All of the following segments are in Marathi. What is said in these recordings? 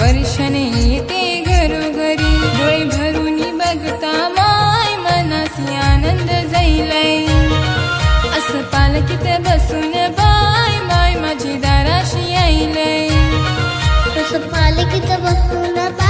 वर्षाने येते घरोघरी. डोळे भरून बघता माय मनासी आनंद जाईलाय. असं पालकीत बसून बाय माय माझी दाराशी यायलय. तसं पालकीत बसून बाय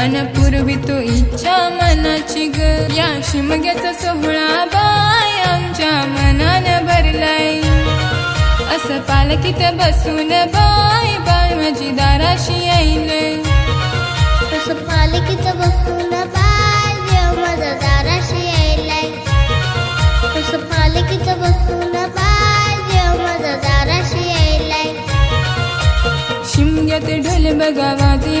अन पूर्वी तो इच्छा मनाची ग. या शिमग्याचा सोहळा बाय आमच्या मनान भरलाय. असं पालखीत बसून बाय बाय माझी दाराशी यायलय. तसं पालखीत बसून बाय देव माझा दाराशी यायलाय. तसं पालखीत बसून बाय देव माझा दाराशी यायलाय. शिमग्यात ढोल बघा वाजे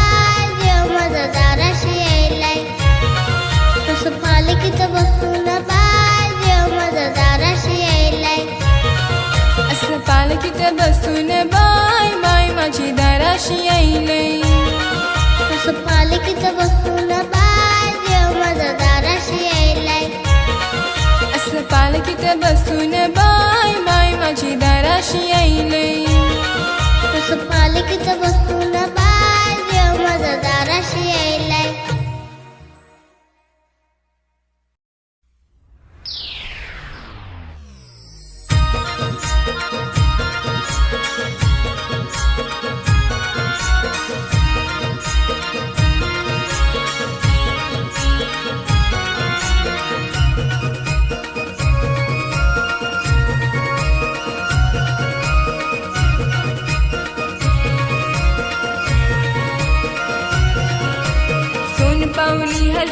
पालखीत बसून बाय देव माझा दाराशी यायलाय. असं पालखीत बसून बाय माय माझी दाराशी यायलाय.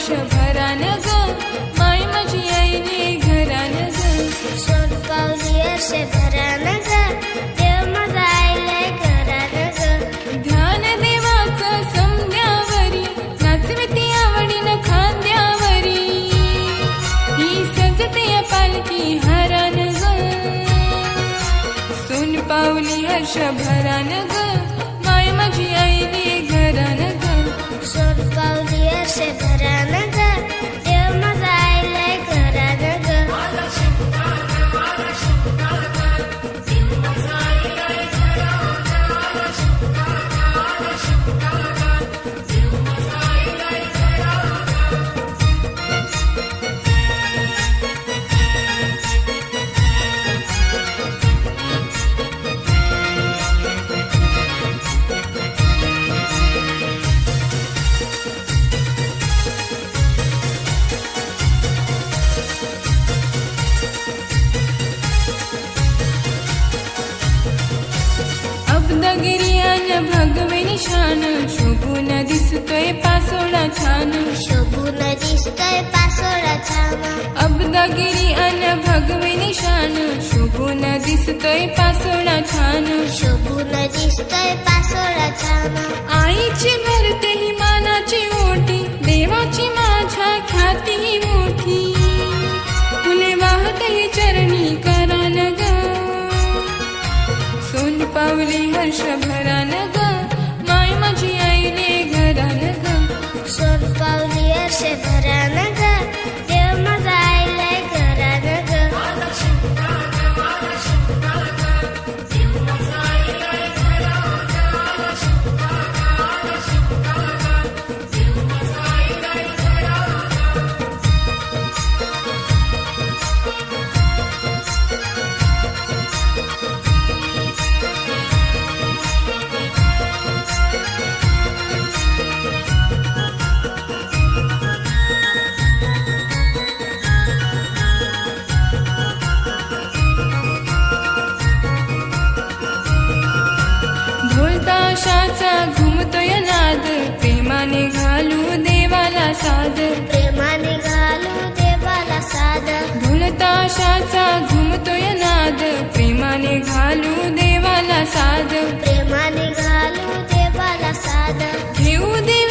पावली निशान शोभून दिसतोय पासोडा छान. शोभून दिसतोय पासोडा छान. अब्दगिरी अन भगवे निशान शोभून दिसतोय पासोडा छान. शोभून दिसतोय पासोडा छान. आईची भरते ही मानाची ओटी. देवाची माझ्या ख्याती ही मोठी. फुले वाहते चरणी करान ग सोन पावली हर्ष भरान पावली असे घुमतोय नाद. प्रेमाने घालू देवाला साद. प्रेमाने घालू देवाला साध ढोलताशाचा घुमतोय नाद. प्रेमाने घालू देवाला साद. प्रेमाने घालू देवाला साध घेऊ देवीचे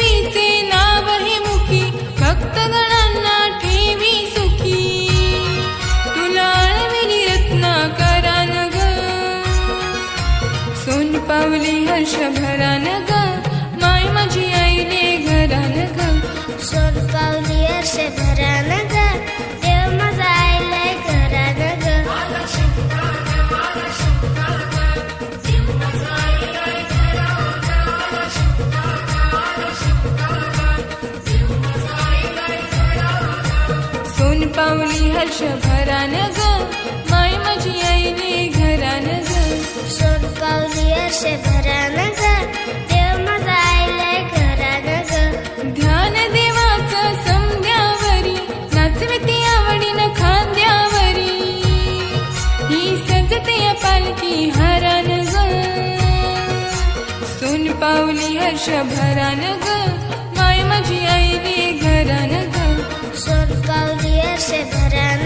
हर्ष भरान ग. माय माझी आईले घरान ग. सोन पावली असे भरान ग. देव माझा आईलाय घरान ग. ध्यान देवाचं समद्यावरी नाचवते आवडीन खांद्यावरी. ही सजते पालखी हरान ग. सोन पावली हर्ष भरान ग. माय माझी आईली घरान ग. सोन पावली असे भरान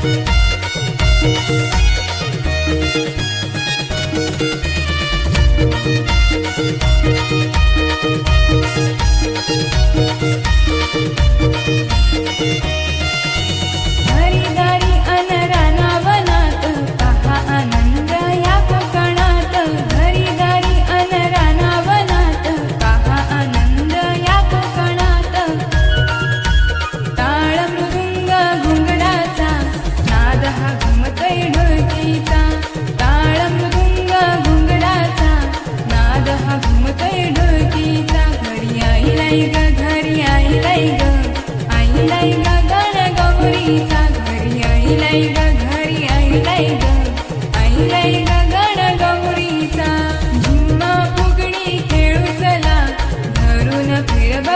Thank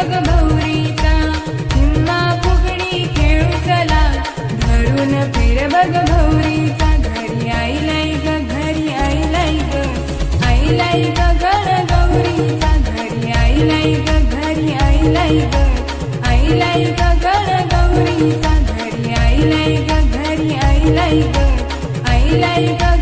भगभौरीचा किंवा फुगडी खेळू चला. धरून फिर भगभौरीचा घरी आई लाई आई लाई आई लाई ग गण गौरीचा घरी लाई लाई आई लाई गण घरी आई लाई आई लाई आई लाई गण